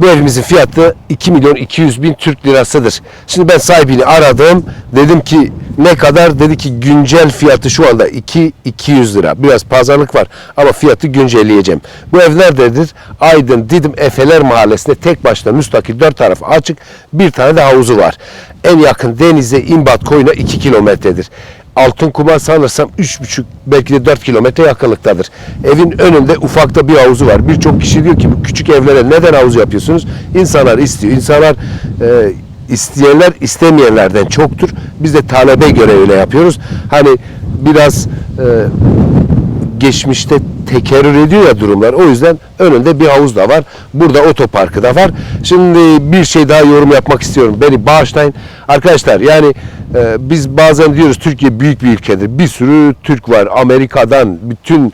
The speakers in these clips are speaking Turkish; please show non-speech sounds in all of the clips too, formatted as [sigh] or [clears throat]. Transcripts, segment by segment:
Bu evimizin fiyatı 2 milyon 200 bin Türk lirasıdır. Şimdi ben sahibini aradım. Dedim ki ne kadar? Dedi ki güncel fiyatı şu anda 2 200 lira. Biraz pazarlık var ama fiyatı güncelleyeceğim. Bu ev nerededir? Aydın Didim Efeler Mahallesi'nde tek başına müstakil dört tarafı açık. Bir tane de havuzu var. En yakın denize İmbat Koyuna 2 kilometredir. Altın Kumar sanırsam 3,5 belki de 4 kilometre yakınlıktadır. Evin önünde ufakta bir havuzu var. Birçok kişi diyor ki bu küçük evlere neden havuz yapıyorsunuz? İnsanlar istiyor. İnsanlar e, isteyenler istemeyenlerden çoktur. Biz de talebe göre öyle yapıyoruz. Hani biraz e, geçmişte tekerrür ediyor ya durumlar. O yüzden önünde bir havuz da var. Burada otoparkı da var. Şimdi bir şey daha yorum yapmak istiyorum. Beni bağışlayın. Arkadaşlar yani e, biz bazen diyoruz Türkiye büyük bir ülkedir. Bir sürü Türk var. Amerika'dan bütün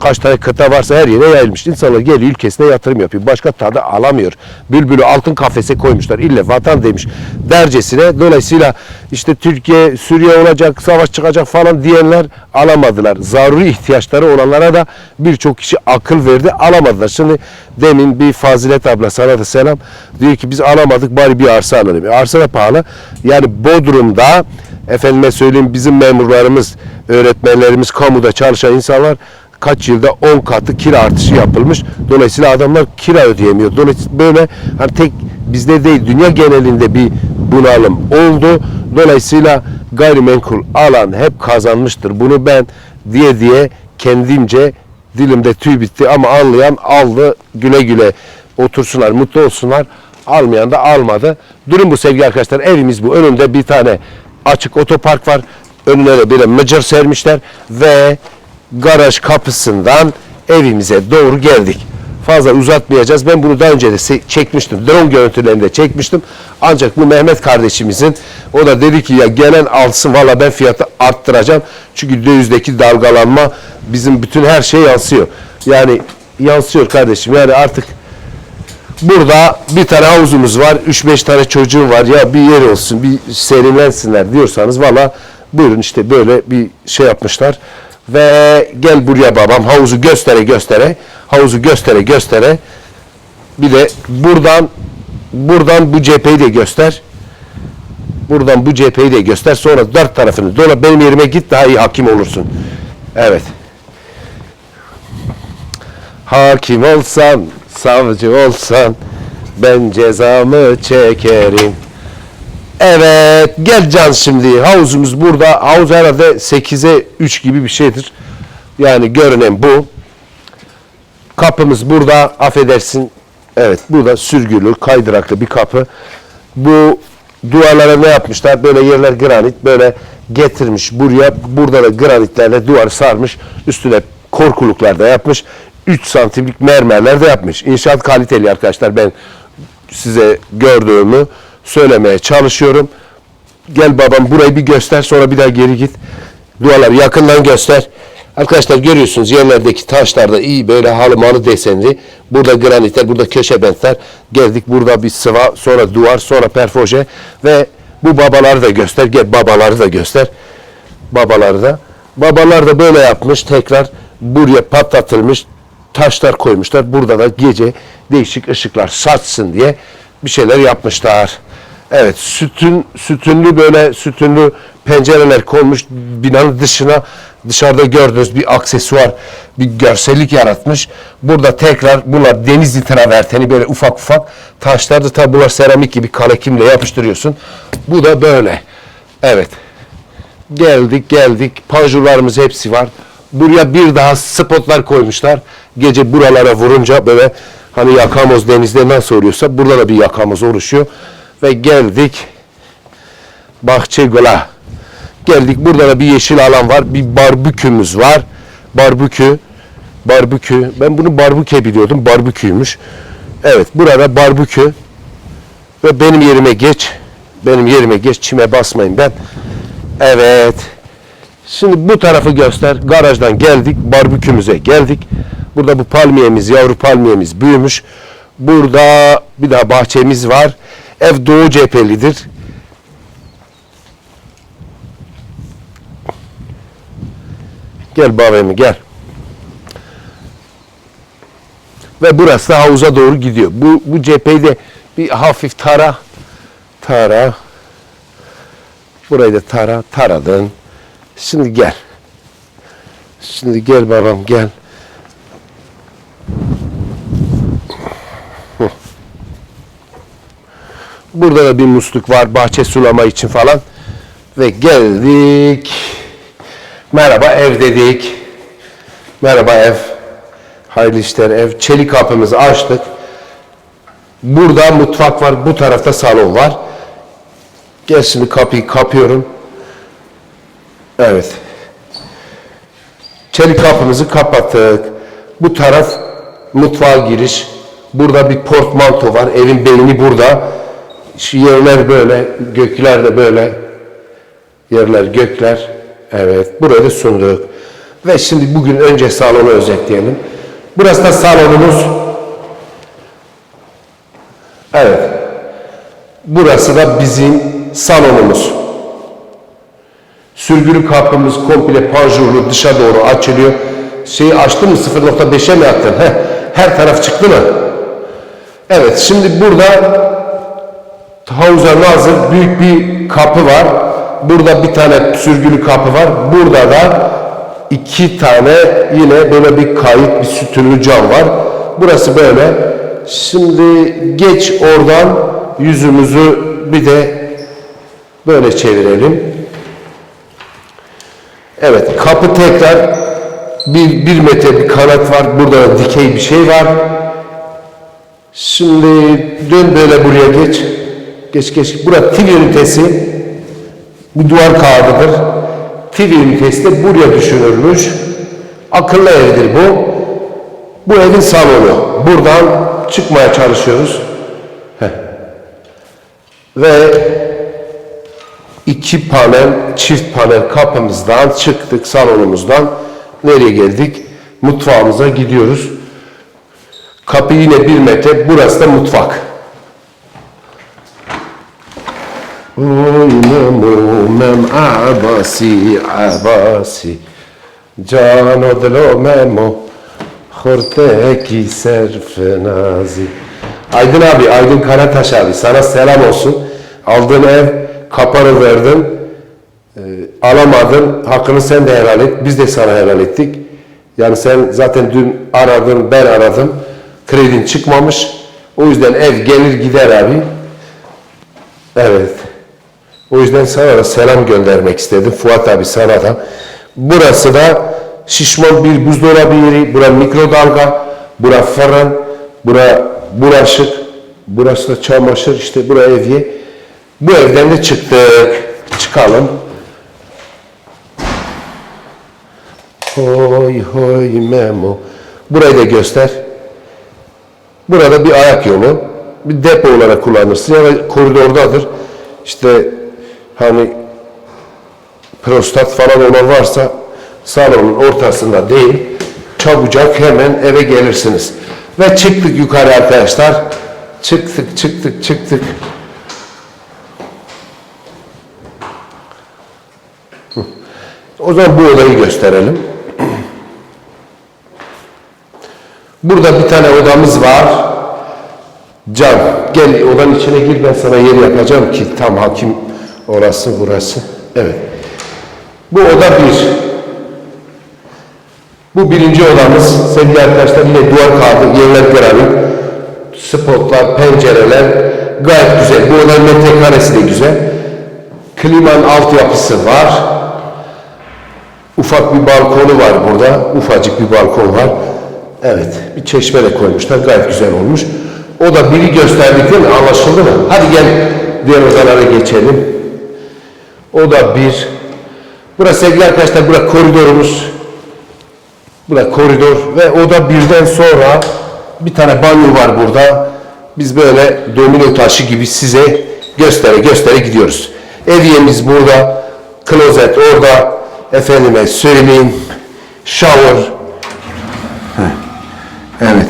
kaç tane kıta varsa her yere yayılmış. İnsanlar geliyor ülkesine yatırım yapıyor. Başka tadı alamıyor. Bülbülü altın kafese koymuşlar. İlle vatan demiş dercesine. Dolayısıyla işte Türkiye Suriye olacak, savaş çıkacak falan diyenler alamadılar. Zaruri ihtiyaçları olanlara da birçok kişi akıl verdi alamadılar. Şimdi demin bir Fazilet abla sana da selam diyor ki biz alamadık bari bir arsa alalım. E, arsa da pahalı. Yani Bodrum'da efendime söyleyeyim bizim memurlarımız, öğretmenlerimiz, kamuda çalışan insanlar kaç yılda 10 katı kira artışı yapılmış. Dolayısıyla adamlar kira ödeyemiyor. Dolayısıyla böyle hani tek bizde değil dünya genelinde bir bunalım oldu. Dolayısıyla gayrimenkul alan hep kazanmıştır. Bunu ben diye diye kendimce dilimde tüy bitti ama anlayan aldı güle güle otursunlar mutlu olsunlar almayan da almadı. Durum bu sevgili arkadaşlar evimiz bu önünde bir tane açık otopark var önüne de böyle mıcır sermişler ve garaj kapısından evimize doğru geldik. Fazla uzatmayacağız. Ben bunu daha önce de çekmiştim. Drone görüntülerinde çekmiştim. Ancak bu Mehmet kardeşimizin o da dedi ki ya gelen alsın valla ben fiyatı arttıracağım. Çünkü dövizdeki dalgalanma bizim bütün her şey yansıyor. Yani yansıyor kardeşim. Yani artık burada bir tane havuzumuz var. 3-5 tane çocuğum var. Ya bir yer olsun, bir serinlensinler diyorsanız valla buyurun işte böyle bir şey yapmışlar. Ve gel buraya babam havuzu göstere göstere, havuzu göstere göstere. Bir de buradan buradan bu cepheyi de göster. Buradan bu cepheyi de göster. Sonra dört tarafını dola benim yerime git daha iyi hakim olursun. Evet. Hakim olsan, savcı olsan ben cezamı çekerim. Evet, gel Can şimdi. Havuzumuz burada. Havuz herhalde 8'e 3 gibi bir şeydir. Yani görünen bu. Kapımız burada. Affedersin. Evet, burada sürgülü, kaydıraklı bir kapı. Bu duvarlara ne yapmışlar? Böyle yerler granit, böyle getirmiş buraya. Burada da granitlerle duvar sarmış. Üstüne korkuluklar da yapmış. 3 santimlik mermerler de yapmış. İnşaat kaliteli arkadaşlar. Ben size gördüğümü söylemeye çalışıyorum. Gel babam burayı bir göster sonra bir daha geri git. Duvarları yakından göster. Arkadaşlar görüyorsunuz yerlerdeki taşlarda iyi böyle halı malı desenli. Burada granitler, burada köşe bentler. Geldik burada bir sıva, sonra duvar, sonra perfoje ve bu babaları da göster. Gel babaları da göster. Babaları da. Babalar da böyle yapmış. Tekrar buraya patlatılmış. Taşlar koymuşlar. Burada da gece değişik ışıklar saçsın diye bir şeyler yapmışlar. Evet sütün sütünlü böyle sütünlü pencereler konmuş binanın dışına dışarıda gördüğünüz bir aksesuar bir görsellik yaratmış. Burada tekrar bunlar denizli traverteni böyle ufak ufak taşlarda tabi bunlar seramik gibi kalekimle yapıştırıyorsun. Bu da böyle. Evet. Geldik geldik. Panjurlarımız hepsi var. Buraya bir daha spotlar koymuşlar. Gece buralara vurunca böyle hani yakamoz denizde nasıl oluyorsa burada da bir yakamoz oluşuyor. Ve geldik Bahçegöl'a. Geldik burada da bir yeşil alan var. Bir barbükümüz var. Barbükü. Barbükü. Ben bunu barbüke biliyordum. Barbüküymüş. Evet burada barbükü. Ve benim yerime geç. Benim yerime geç. Çime basmayın ben. Evet. Şimdi bu tarafı göster. Garajdan geldik. Barbükümüze geldik. Burada bu palmiyemiz, yavru palmiyemiz büyümüş. Burada bir daha bahçemiz var. Ev doğu cephelidir. Gel babamı gel. Ve burası da havuza doğru gidiyor. Bu, bu cepheyi de bir hafif tara. Tara. Burayı da tara. Taradın. Şimdi gel. Şimdi gel babam gel. Burada da bir musluk var bahçe sulama için falan. Ve geldik. Merhaba ev dedik. Merhaba ev. Hayırlı işler ev. Çelik kapımızı açtık. Burada mutfak var. Bu tarafta salon var. Gel şimdi kapıyı kapıyorum. Evet. Çelik kapımızı kapattık. Bu taraf mutfağa giriş. Burada bir portmanto var. Evin beyni burada. Şu yerler böyle. Gökler de böyle. Yerler gökler. Evet. Burada sunduk. Ve şimdi bugün önce salonu özetleyelim. Burası da salonumuz. Evet. Burası da bizim salonumuz. Sürgülü kapımız komple panjurlu dışa doğru açılıyor. Şeyi açtın mı 0.5'e mi attın? Heh, her taraf çıktı mı? Evet şimdi burada havuza nazır büyük bir kapı var. Burada bir tane sürgülü kapı var. Burada da iki tane yine böyle bir kayıt bir sütünlü cam var. Burası böyle. Şimdi geç oradan yüzümüzü bir de böyle çevirelim. Evet kapı tekrar bir, bir metre bir kanat var. Burada da dikey bir şey var. Şimdi dön böyle buraya geç. Geç geç. Burası TV ünitesi. Bu duvar kağıdıdır. TV ünitesi de buraya düşünülmüş. Akıllı evdir bu. Bu evin salonu. Buradan çıkmaya çalışıyoruz. Heh. Ve iki panel, çift panel kapımızdan çıktık salonumuzdan. Nereye geldik? Mutfağımıza gidiyoruz. Kapı yine bir metre. Burası da mutfak. Oynamam abasi abasi Cano dilo memo Horteki serfenazi Aydın abi, Aydın Karataş abi sana selam olsun. Aldığın ev kapanı verdin. Ee, alamadın. Hakkını sen de helal et. Biz de sana helal ettik. Yani sen zaten dün aradın, ben aradım. Kredin çıkmamış. O yüzden ev gelir gider abi. Evet. O yüzden sana da selam göndermek istedim. Fuat abi sana da. Burası da şişman bir buzdolabı yeri. Bura mikrodalga. Bura fırın. Bura bulaşık. Burası da çamaşır. işte bura evye. Bu evden de çıktık. Çıkalım. Hoy hoy memo. Burayı da göster. Burada bir ayak yolu. Bir depo olarak kullanırsın ya da koridordadır. İşte hani prostat falan olan varsa salonun ortasında değil çabucak hemen eve gelirsiniz. Ve çıktık yukarı arkadaşlar. Çıktık çıktık çıktık. O zaman bu odayı gösterelim. Burada bir tane odamız var. Can, gel odanın içine gir ben sana yer yapacağım ki tam hakim orası burası. Evet. Bu oda bir. Bu birinci odamız. Sevgili arkadaşlar yine duvar kağıdı, yerler granit. Spotlar, pencereler gayet güzel. Bu odanın metrekaresi de güzel. Klimanın altyapısı var. Ufak bir balkonu var burada. Ufacık bir balkon var. Evet, bir çeşme de koymuşlar. Gayet güzel olmuş. O da biri gösterdik değil mi? Anlaşıldı mı? Hadi gel diğer odalara geçelim. O da bir. Burası sevgili arkadaşlar, burası koridorumuz. Burası koridor ve o da birden sonra bir tane banyo var burada. Biz böyle domino taşı gibi size göstere göstere gidiyoruz. Eviyemiz burada, klozet orada, efendime söyleyeyim, shower, Evet.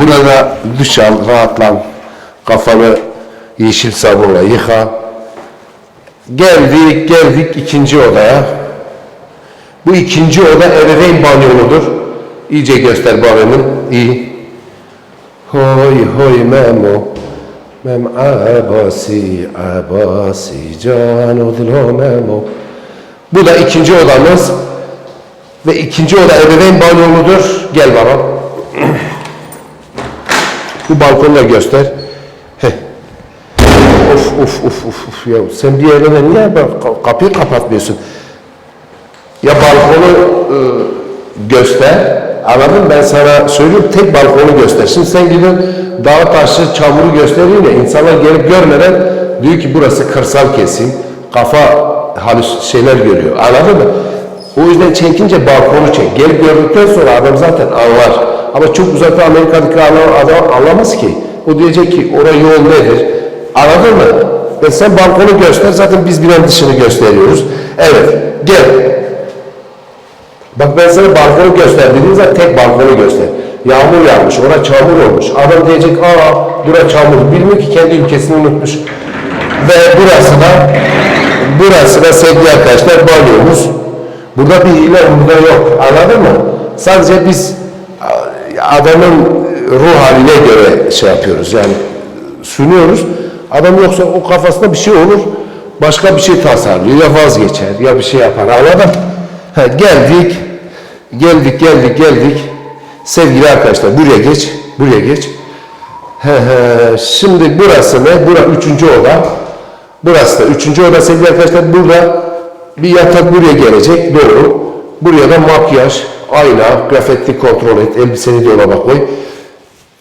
Burada duş al, rahatlan. Kafanı yeşil sabunla yıka. Geldik, geldik ikinci odaya. Bu ikinci oda ebeveyn banyoludur. İyice göster babamın. İyi. Hoy hoy Memo. Mem abasi abasi can odlo Memo. Bu da ikinci odamız. Ve ikinci oda ebeveyn banyomudur. Gel babam. [clears throat] Bu balkonu da göster. Of of of of ya sen bir yerine niye bak kapıyı kapatmıyorsun? Ya balkonu e, göster. Anladın? Ben sana söylüyorum tek balkonu göster. Şimdi sen gidiyorsun dağ taşı çamuru gösteriyorsun ya insanlar gelip görmeden diyor ki burası kırsal kesim. Kafa halüs şeyler görüyor. Anladın mı? O yüzden çekince balkonu çek. Gelip gördükten sonra adam zaten anlar. Ama çok uzakta Amerika'daki adam anlamaz ki. O diyecek ki oraya yol nedir? Anladın mı? E sen balkonu göster. Zaten biz bilen dışını gösteriyoruz. Evet. Gel. Bak ben sana balkonu göster zaman tek balkonu göster. Yağmur yağmış, orada çamur olmuş. Adam diyecek aa bura çamur. Bilmiyor ki kendi ülkesini unutmuş. Ve burası da burası da sevgili arkadaşlar banyomuz. Burada bir hile burada yok. Anladın mı? Sadece biz adamın ruh haline göre şey yapıyoruz. Yani sunuyoruz. Adam yoksa o kafasında bir şey olur. Başka bir şey tasarlıyor. Ya vazgeçer ya bir şey yapar. Anladın? Ha, geldik. Geldik geldik geldik. Sevgili arkadaşlar buraya geç. Buraya geç. He he. Şimdi burası ne? Burası üçüncü oda. Burası da üçüncü oda sevgili arkadaşlar. Burada bir yatak buraya gelecek. Doğru. Buraya da makyaj, ayna, grafiti kontrol et. Elbiseni dolaba koy.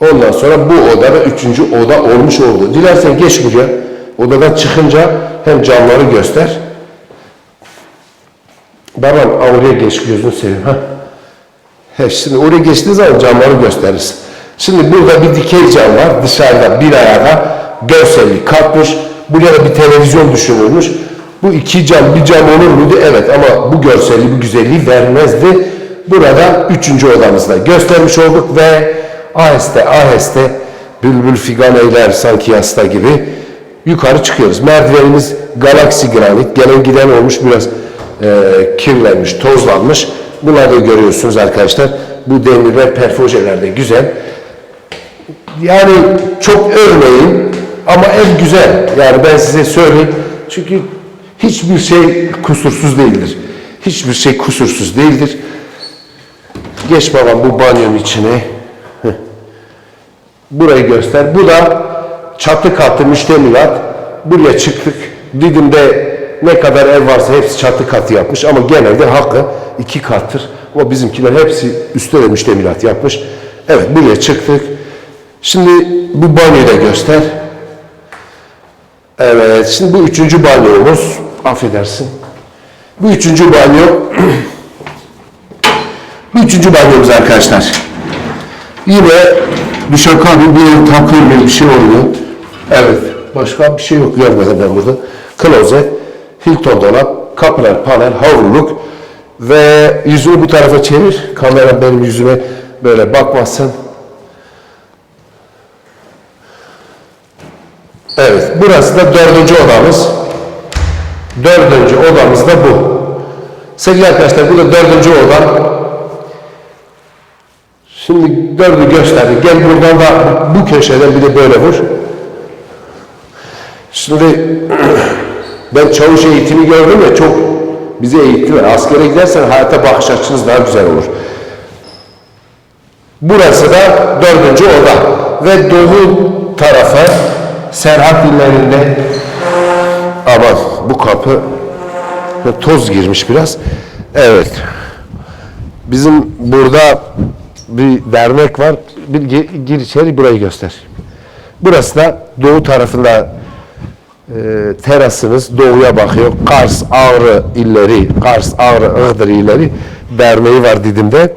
Ondan sonra bu oda da üçüncü oda olmuş oldu. Dilersen geç buraya. Odadan çıkınca hem camları göster. Babam oraya geç gözünü seveyim. Ha? He, şimdi oraya geçtiği zaman camları gösterirsin. Şimdi burada bir dikey cam var. Dışarıda bir ayağa görsellik katmış. Buraya da bir televizyon düşünülmüş. Bu iki cam bir cam olur muydu? Evet ama bu görselliği, bu güzelliği vermezdi. Burada üçüncü odamızda göstermiş olduk ve aheste aheste bülbül figan eyler sanki yasta gibi yukarı çıkıyoruz. Merdivenimiz galaksi granit. Gelen giden olmuş biraz e, kirlenmiş, tozlanmış. Bunları da görüyorsunuz arkadaşlar. Bu demirler perfojelerde güzel. Yani çok övmeyin ama ev güzel. Yani ben size söyleyeyim. Çünkü hiçbir şey kusursuz değildir. Hiçbir şey kusursuz değildir. Geç babam bu banyonun içine. Burayı göster. Bu da çatı katı müştemilat. Buraya çıktık. Didim'de ne kadar ev varsa hepsi çatı katı yapmış ama genelde hakkı iki kattır. Ama bizimkiler hepsi üstte de müştemilat yapmış. Evet buraya çıktık. Şimdi bu banyoyu da göster. Evet şimdi bu üçüncü banyomuz. Affedersin. Bu üçüncü banyo. [clears throat] bu üçüncü banyomuz arkadaşlar. Yine bir şaka bir bir takır gibi bir şey oluyor. Evet. Başka bir şey yok görmedim ben burada. Klozet, Hilton dolap, kapılar, panel, havruluk ve yüzünü bu tarafa çevir. Kamera benim yüzüme böyle bakmasın. Evet. Burası da dördüncü odamız. Dördüncü odamız da bu. Sevgili arkadaşlar bu da dördüncü oda. Şimdi dördü gösterdik. Gel buradan da bu köşeden bir de böyle vur. Şimdi [clears throat] ben çavuş eğitimi gördüm ya çok bizi eğittiler. Askere gidersen hayata bakış açınız daha güzel olur. Burası da dördüncü oda. Ve doğu tarafı Serhat illerinde aman bu kapı toz girmiş biraz. Evet. Bizim burada bir dernek var. Bir gir, içeri burayı göster. Burası da doğu tarafında e, terasınız doğuya bakıyor. Kars, Ağrı illeri, Kars, Ağrı, Iğdır illeri derneği var Didim'de.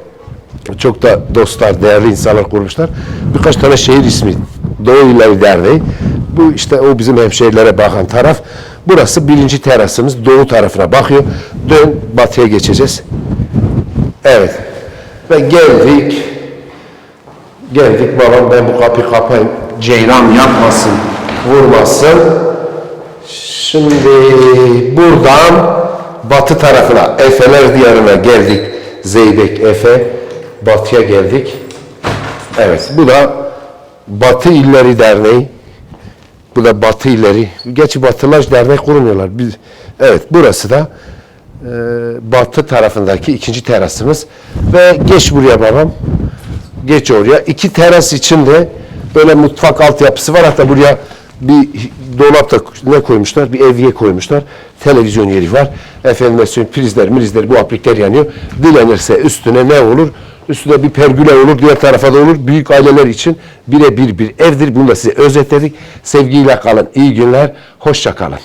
Çok da dostlar, değerli insanlar kurmuşlar. Birkaç tane şehir ismi. Doğu İlleri Derneği. Bu işte o bizim hemşehrilere bakan taraf. Burası birinci terasımız. Doğu tarafına bakıyor. Dön batıya geçeceğiz. Evet. Ve geldik. Geldik babam ben bu kapıyı kapayım. Ceylan yapmasın, vurmasın. Şimdi buradan batı tarafına, Efeler diyarına geldik. Zeybek Efe. batıya geldik. Evet bu da Batı İlleri Derneği. Bu da Batı İlleri. Gerçi Batılar dernek kurmuyorlar. Biz, evet burası da e, batı tarafındaki ikinci terasımız. Ve geç buraya babam. Geç oraya. İki teras içinde böyle mutfak altyapısı var. Hatta buraya bir dolap da ne koymuşlar? Bir evye koymuşlar. Televizyon yeri var. Efendime söyleyeyim prizler, mrizler, bu aplikler yanıyor. Dilenirse üstüne ne olur? Üstüne bir pergüle olur, diğer tarafa da olur. Büyük aileler için birebir bir evdir. Bunu da size özetledik. Sevgiyle kalın, iyi günler, hoşça kalın.